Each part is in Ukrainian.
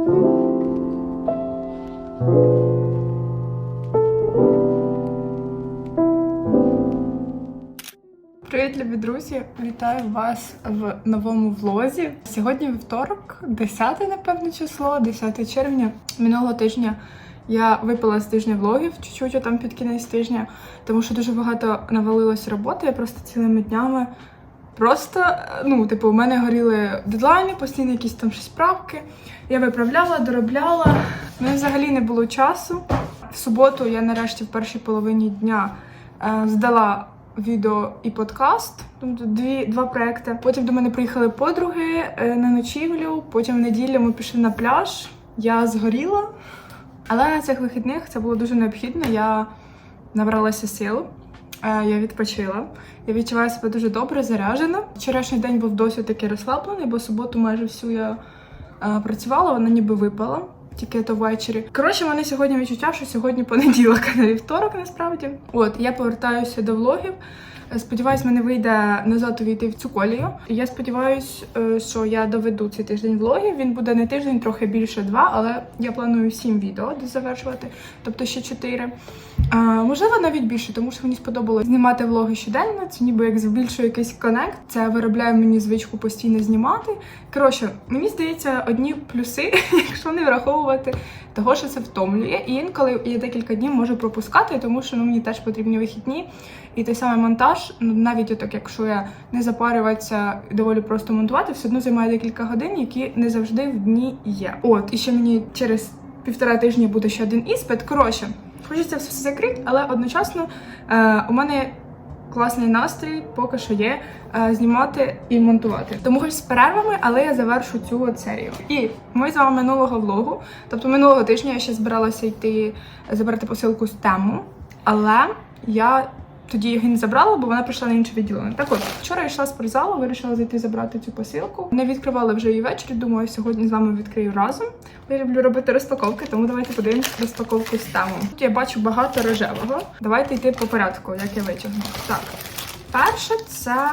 Привіт, любі друзі! Вітаю вас в новому влозі. Сьогодні вівторок, 10 напевно число, 10 червня минулого тижня. Я випала з тижня влогів чуть-чуть там під кінець тижня, тому що дуже багато навалилось роботи. Я просто цілими днями просто, ну, типу, у мене горіли дедлайни, постійно якісь там щось правки. Я виправляла, доробляла. У мене взагалі не було часу. В суботу я нарешті в першій половині дня е, здала відео і подкаст. Тобто дві, два проекти. Потім до мене приїхали подруги е, на ночівлю. Потім в неділю ми пішли на пляж. Я згоріла. Але на цих вихідних це було дуже необхідно. Я набралася сил. Е, Я відпочила. Я відчуваю себе дуже добре, заряджена. Вчорашній день був досить таки розслаблений, бо суботу майже всю я е, працювала, вона ніби випала. Тільки то ввечері. Коротше, мене сьогодні відчуття, що сьогодні понеділок, а не вівторок, насправді. От я повертаюся до влогів. Е, Сподіваюсь, мене вийде назад увійти в цю колію. Я сподіваюся, що я доведу цей тиждень влогів. Він буде не тиждень, трохи більше два, але я планую сім відео завершувати, тобто ще чотири. Можливо, навіть більше, тому що мені сподобалось знімати влоги щоденно. Це ніби як збільшує якийсь коннект. Це виробляє мені звичку постійно знімати. Коротше, мені здається, одні плюси, якщо не враховувати того, що це втомлює. І інколи я декілька днів можу пропускати, тому що ну, мені теж потрібні вихідні. І той самий монтаж, ну навіть отак, якщо я не запарюватися доволі просто монтувати, все одно займає декілька годин, які не завжди в дні є. От, і ще мені через півтора тижні буде ще один іспит. Коротше, хочеться все закрити, але одночасно е, у мене класний настрій поки що є е, знімати і монтувати. Тому хоч з перервами, але я завершу цю серію. І ми з вами минулого влогу, тобто минулого тижня я ще збиралася йти забрати посилку з тему, але я тоді її не забрала, бо вона прийшла на інше відділення. Так от, вчора йшла з спортзалу, вирішила зайти забрати цю посилку. Не відкривала вже її ввечері. Думаю, сьогодні з вами відкрию разом. Я люблю робити розпаковки, тому давайте подивимось розпаковку з тему. Тут я бачу багато рожевого. Давайте йти по порядку, як я витягну. Так, перше це.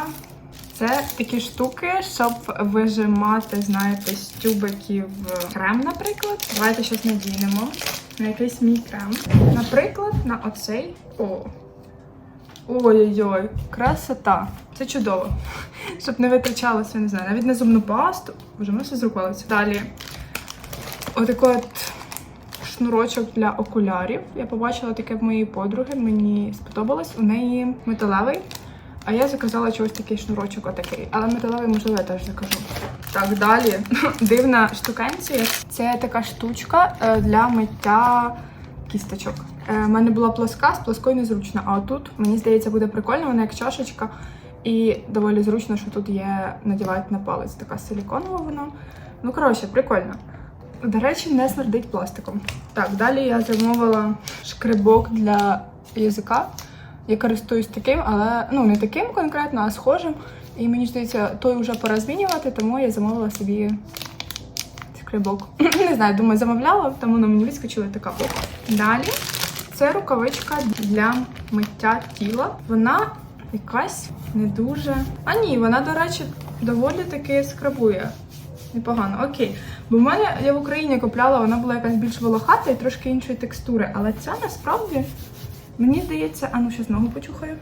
Це такі штуки, щоб вижимати, знаєте, з тюбиків крем, наприклад. Давайте щось надінемо на якийсь мій крем. Наприклад, на оцей. О, Ой-ой-ой, красота. Це чудово. Щоб не витрачалося, не знаю, навіть на зубну пасту. Боже, ми все зрукувалися. Далі. Отакий от шнурочок для окулярів. Я побачила таке в моїй подруги, мені сподобалось. У неї металевий. А я заказала чогось такий шнурочок отакий. Але металевий, можливо, я теж закажу. Так, далі. Дивна штукенція. Це така штучка е, для миття кісточок. Е, У мене була плоска, з плоскою незручно, а отут, мені здається, буде прикольно, вона як чашечка. І доволі зручно, що тут є надівати на палець така силіконова вона. Ну, коротше, прикольно. До речі, не смердить пластиком. Так, далі я замовила шкребок для язика. Я користуюсь таким, але ну не таким конкретно, а схожим. І мені здається, той вже пора змінювати, тому я замовила собі скрибок. Не знаю, думаю, замовляла, тому на мені вискочила така оп. Далі це рукавичка для миття тіла. Вона якась не дуже. А ні, вона, до речі, доволі таки скрабує. Непогано, окей. Бо в мене я в Україні купляла, вона була якась більш волохата і трошки іншої текстури. Але ця насправді, мені здається, а ну ще знову почухаю.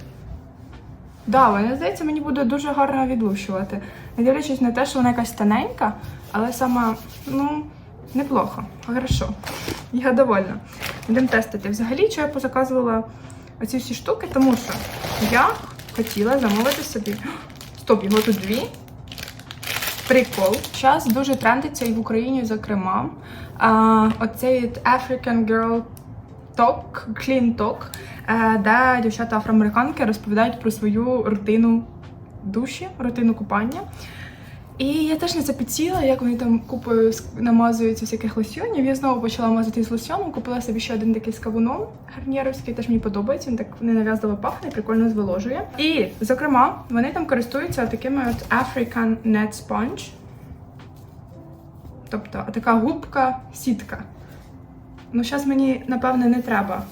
Да, вона здається, мені буде дуже гарно відлущувати. Не дивлячись на те, що вона якась тоненька, але сама, ну, неплохо. Хорошо. Я довольна. Будемо тестити. Взагалі, що я позаказувала оці всі штуки, тому що я хотіла замовити собі. Стоп, його тут дві. Прикол. Зараз дуже трендиться і в Україні, зокрема. А, оцей African Girl Talk, Clean Talk, е, де дівчата афроамериканки розповідають про свою рутину душі, рутину купання. І я теж на це підсіла, як вони там купою намазуються всяких лосьйонів. Я знову почала мазати з лосьйоном, купила собі ще один такий з кавуном гарнєровський, теж мені подобається, він так ненав'язливо пахне, прикольно зволожує. І, зокрема, вони там користуються такими от African Net Sponge. Тобто така губка сітка. Ну, зараз мені, напевне, не треба.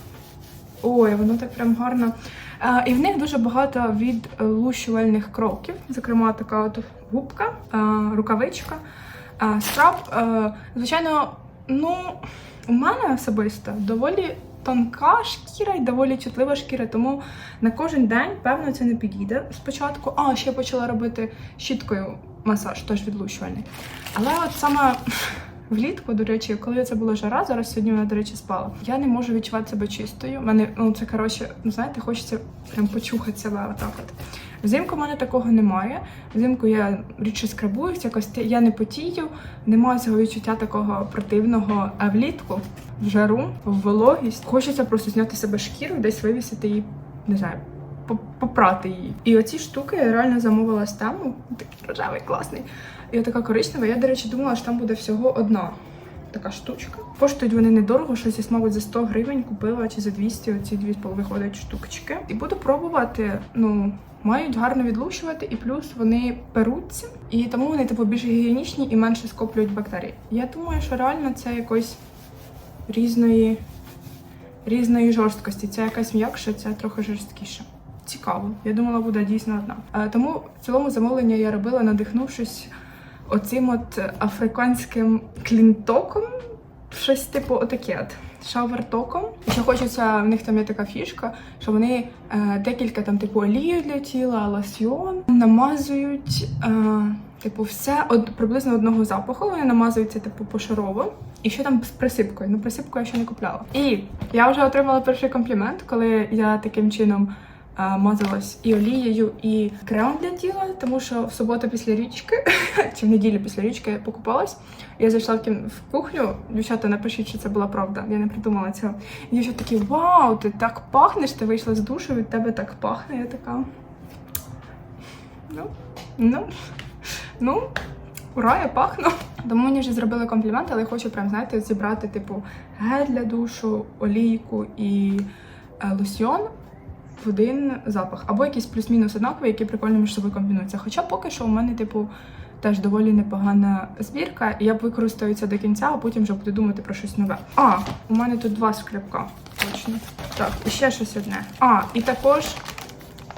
Ой, воно так прям гарно. І в них дуже багато відлущувальних кроків. Зокрема, така от губка, рукавичка. Е, звичайно, Ну, у мене особисто доволі тонка шкіра і доволі чутлива шкіра, тому на кожен день, певно, це не підійде спочатку. А, ще я почала робити щіткою масаж, теж відлущувальний. Але от саме влітку, до речі, коли це була жара, зараз сьогодні вона, до речі, спала. Я не можу відчувати себе чистою. Мене, ну це коротше, знаєте, хочеться прям почухати себе отак от. Взимку в мене такого немає. Взимку я рідше скрабуюсь, якось я не потію, немає цього відчуття такого противного. А влітку, в жару, в вологість, хочеться просто зняти себе шкіру десь вивісити її, не знаю, попрати її. І оці штуки я реально замовила з тему. Такий рожевий, класний. І така коричнева. Я, до речі, думала, що там буде всього одна така штучка. Коштують вони недорого, щось десь, мабуть, за 100 гривень купила чи за 200 оці дві виходять штучки. І буду пробувати. Ну, мають гарно відлущувати, і плюс вони перуться, і тому вони типу більш гігієнічні і менше скоплюють бактерії. Я думаю, що реально це якось різної, різної жорсткості. Це якась м'якша, це трохи жорсткіше. Цікаво. Я думала, буде дійсно одна. Е, Тому в цілому замовлення я робила, надихнувшись оцим от африканським клінтоком. Щось типу отаке. Шавертоком. Ще хочеться, в них там є така фішка, що вони е, декілька там, типу, олію для тіла, лосьйон намазують, е, типу, все од, приблизно одного запаху. Вони намазуються, типу, пошарово. І ще там з присипкою. Ну, присипку я ще не купляла. І я вже отримала перший комплімент, коли я таким чином мазалась і олією, і кремом для тіла, тому що в суботу після річки, чи в неділю після річки я покупалась. Я зайшла в, кім... в кухню. Дівчата, напишіть, що це була правда. Я не придумала цього. І дівчата такі, вау, ти так пахнеш, ти вийшла з душу, від тебе так пахне. Я така. Ну, ну, ну, ура, я пахну. Тому мені вже зробили комплімент, але я хочу прям, знаєте, зібрати, типу, гель для душу, олійку і е, лосьйон в один запах. Або якісь плюс-мінус однакові, які прикольно між собою комбінуються. Хоча поки що у мене, типу, теж доволі непогана збірка, і я використаю це до кінця, а потім вже буду думати про щось нове. А, у мене тут два скрипка. Точно. Так, і ще щось одне. А, і також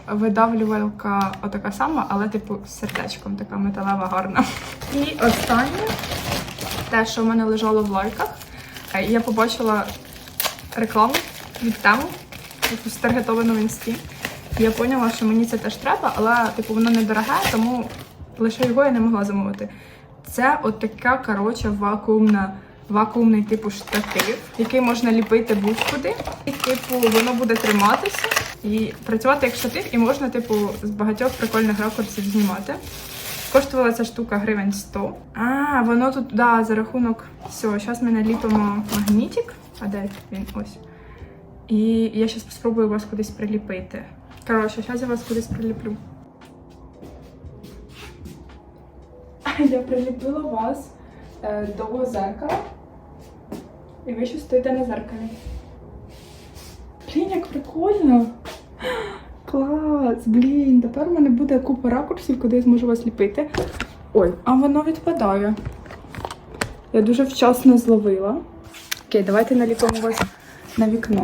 видавлювалька отака сама, але типу з сердечком, така металева гарна. І останнє, те, що в мене лежало в лайках, е, я побачила рекламу від тему, яку старгетовану в інсті. Я поняла, що мені це теж треба, але типу воно недороге, тому лише його я не могла замовити. Це от така, коротше, вакуумна, вакуумний типу штатив, який можна ліпити будь-куди. І, типу, воно буде триматися і працювати як штатив, і можна, типу, з багатьох прикольних ракурсів знімати. Коштувала ця штука гривень 100. А, воно тут, да, за рахунок. Все, зараз ми наліпимо магнітик. А де він? Ось. І я зараз спробую вас кудись приліпити. Коротше, зараз я вас кудись приліплю. Я приліпила вас е, до зеркала. І ви ще стоїте на зеркалі. Блін, як прикольно! Клас! Блін, тепер у мене буде купа ракурсів, куди я зможу вас ліпити. Ой, а воно відпадає. Я дуже вчасно зловила. Окей, давайте наліпимо вас на вікно.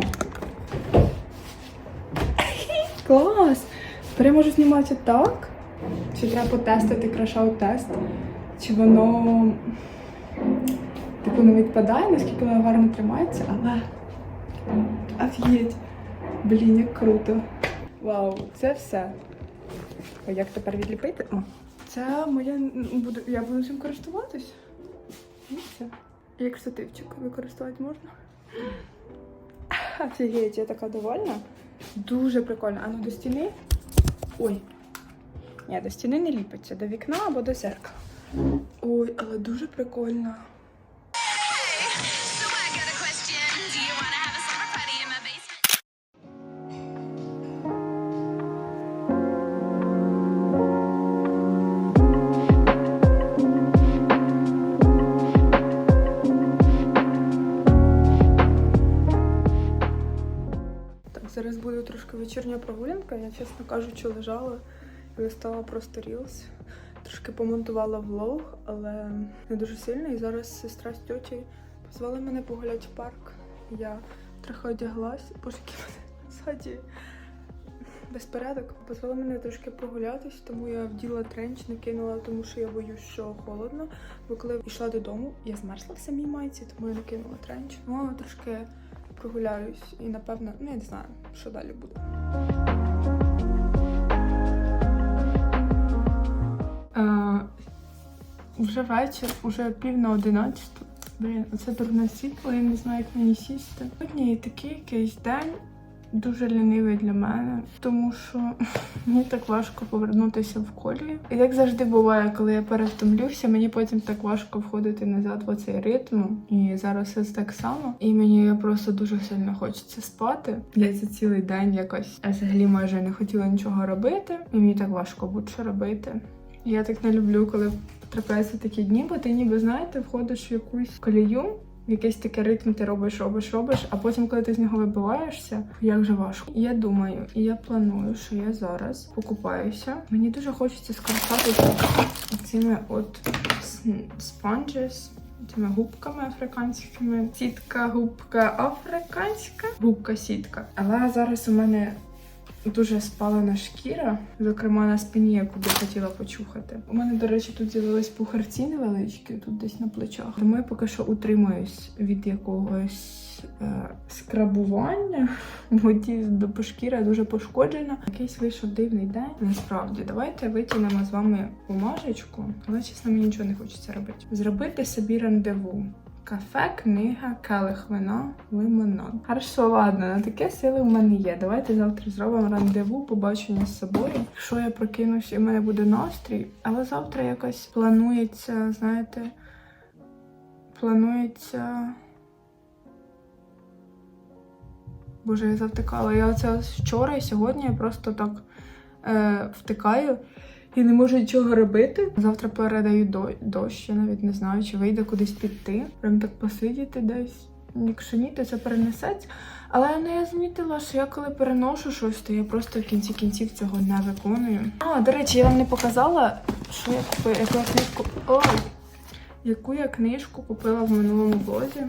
Клас! Тепер я можу знімати так. Чи треба потестити крашаут тест? Чи воно типу не відпадає, наскільки воно гарно тримається, але офігеть. Блін, як круто. Вау, це все. А як тепер відліпити? О, це моя буду. Я буду цим користуватись. І все. Як штативчик використовувати можна. Офігеть, я така довольна. Дуже прикольно. А ну до стіни. Ой. Ні, до стіни не ліпиться, до вікна або до зеркала. Ой, але дуже прикольно. Вечірня прогулянка. Я, чесно кажучи, лежала і листала просто рілс. Трошки помонтувала влог, але не дуже сильно. І зараз сестра з тьотєю позвали мене погуляти в парк. Я трохи одяглась, боже, які мене ззаді безпорядок. Позвала мене трошки прогулятись, тому я вділа тренч, накинула, тому що я боюсь, що холодно. Бо коли йшла додому, я змерзла в самій майці, тому я накинула тренч. Тому я трошки прогуляюсь і напевно, ну я не знаю, що далі буде. Е, вже вечір, уже пів на одинадцяту. Блін, це дурне світло, я не знаю, як мені сісти. Сьогодні такий якийсь день дуже лінивий для мене, тому що мені так важко повернутися в колію. І як завжди буває, коли я перевтомлюся, мені потім так важко входити назад в цей ритм. І зараз це так само. І мені просто дуже сильно хочеться спати. Я за цілий день якось взагалі майже не хотіла нічого робити, і мені так важко будь-що робити. Я так не люблю, коли трапляються такі дні, бо ти ніби знаєте, входиш в якусь колію, якийсь такий ритм ти робиш, робиш, робиш, а потім, коли ти з нього вибиваєшся, як же важко. Я думаю, і я планую, що я зараз покупаюся. Мені дуже хочеться скористатися цими от спанджес. Цими губками африканськими. Сітка, губка африканська, губка сітка. Але зараз у мене дуже спалена шкіра, зокрема на спині, яку би хотіла почухати. У мене, до речі, тут з'явились пухарці невеличкі, тут десь на плечах. Тому я поки що утримуюсь від якогось е, скрабування, бо ті бо шкіра дуже пошкоджена. Якийсь вийшов дивний день. Насправді, давайте витягнемо з вами бумажечку, але чесно, мені нічого не хочеться робити. Зробити собі рандеву. Кафе, книга, келих вина, лимонад. Хорошо, ладно, на таке сили в мене є. Давайте завтра зробимо рандеву, побачення з собою. Якщо я прокинусь і в мене буде настрій, але завтра якось планується, знаєте, планується. Боже, я завтикала. Я оце вчора і сьогодні я просто так е, втикаю і не можу нічого робити. Завтра передаю до- дощ, я навіть не знаю, чи вийде кудись піти. Прям так посидіти десь. Якщо ні, то це перенесеться. Але ну, я замітила, що я коли переношу щось, то я просто в кінці кінців цього не виконую. А, до речі, я вам не показала, що я купила, яку я книжку. Ой! Яку я книжку купила в минулому блозі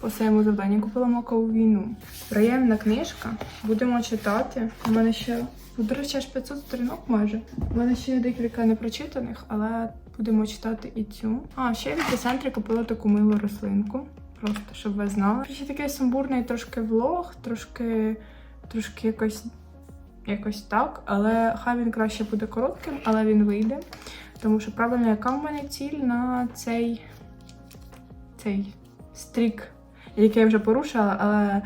по своєму завданню. Купила макову війну. Приємна книжка. Будемо читати. У мене ще, ну, до речі, аж 500 сторінок майже. У мене ще декілька непрочитаних, але будемо читати і цю. А, ще я в епіцентрі купила таку милу рослинку. Просто щоб ви знали. Ще такий сумбурний трошки влог, трошки, трошки якось, якось так. Але хай він краще буде коротким, але він вийде. Тому що правильно, яка в мене ціль на цей, цей стрік, який я вже порушила, але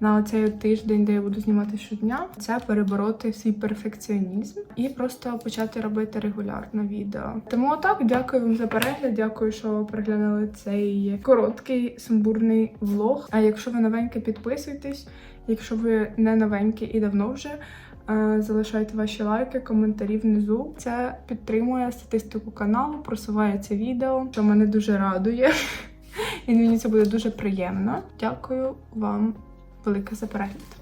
на цей тиждень, де я буду знімати щодня, це перебороти свій перфекціонізм і просто почати робити регулярно відео. Тому отак, дякую вам за перегляд. Дякую, що переглянули цей короткий сумбурний влог. А якщо ви новенькі, підписуйтесь. Якщо ви не новенькі і давно вже. е, Залишайте ваші лайки, коментарі внизу. Це підтримує статистику каналу, просуває це відео, що мене дуже радує. І мені це буде дуже приємно. Дякую вам велике за перегляд.